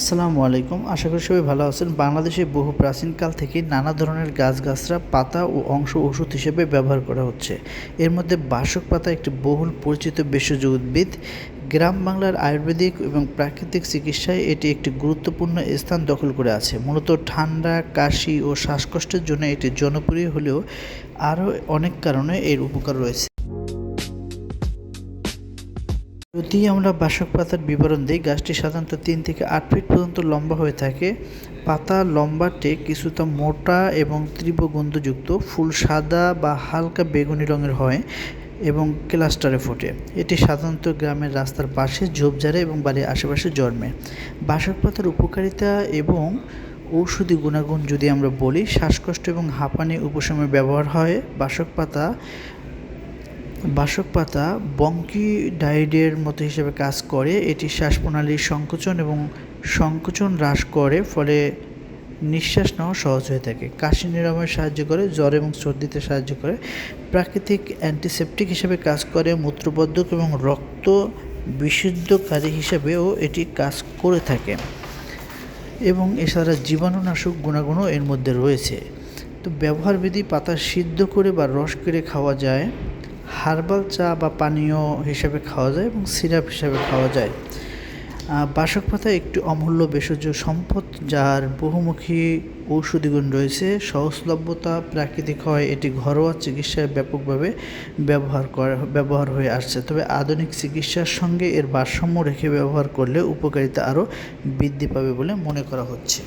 আসসালামু আলাইকুম। আশা করি সবাই ভালো আছেন। বাংলাদেশে বহু প্রাচীনকাল থেকে নানা ধরনের গাছগাছরা পাতা ও অংশ ওষুধ হিসেবে ব্যবহার করা হচ্ছে। এর মধ্যে বাসক পাতা একটি বহুল পরিচিত ভেষজ উদ্ভিদ গ্রাম বাংলার আয়ুর্বেদিক এবং প্রাকৃতিক চিকিৎসায় এটি একটি গুরুত্বপূর্ণ স্থান দখল করে আছে। মূলত ঠান্ডা, কাশি ও শ্বাসকষ্টের জন্য এটি জনপ্রিয় হলেও আরও অনেক কারণে এর উপকার রয়েছে। যদি আমরা বাসক পাতার বিবরণ দিই, গাছটি সাধারণত তিন থেকে আট ফিট পর্যন্ত লম্বা হয়ে থাকে। পাতা লম্বাটে কিছুটা মোটা এবং তীব্র গন্ধযুক্ত ফুল সাদা বা হালকা বেগুনি রঙের হয় এবং ক্লাস্টারে ফোটে। এটি সাধারণত গ্রামের রাস্তার পাশে, ঝোপঝাড়ে এবং বাড়ির আশেপাশে জন্মে। বাসক পাতার উপকারিতা এবং ঔষধি গুণাগুণ যদি আমরা বলি, শ্বাসকষ্ট এবং হাঁপানি উপশমে ব্যবহার হয়। বাসক পাতা বাসক পাতা বঙ্কি বঙ্কিডাইডের মতো হিসেবে কাজ করে। এটি শ্বাসপ্রণালীর সংকোচন এবং সংকোচন হ্রাস করে, ফলে নিঃশ্বাস নেওয়া সহজ হয়ে থাকে। কাশি নিরাময়ে সাহায্য করে, জ্বর এবং সর্দিতে সাহায্য করে। প্রাকৃতিক অ্যান্টিসেপটিক হিসেবে কাজ করে মূত্রবদ্ধক এবং রক্ত বিশুদ্ধকারী হিসেবেও এটি কাজ করে থাকে এবং এছাড়া জীবাণুনাশক গুণাগুণও এর মধ্যে রয়েছে। তো ব্যবহারবিধি পাতা সিদ্ধ করে বা রস করে খাওয়া যায়। হার্বাল চা বা পানীয় হিসেবে খাওয়া যায় এবং সিরাপ হিসেবে খাওয়া যায়। বাসক পাতা একটি অমূল্য ভেষজ সম্পদ যার বহুমুখী ঔষধি গুণ রয়েছে। সহজলভ্যতা, প্রাকৃতিক হয়, এটি ঘরোয়া চিকিৎসায় ব্যাপকভাবে ব্যবহার করা, ব্যবহার হয়ে আসছে। তবে আধুনিক চিকিৎসার সঙ্গে এর ভারসাম্য রেখে ব্যবহার করলে উপকারিতা আরও বৃদ্ধি পাবে বলে মনে করা হচ্ছে।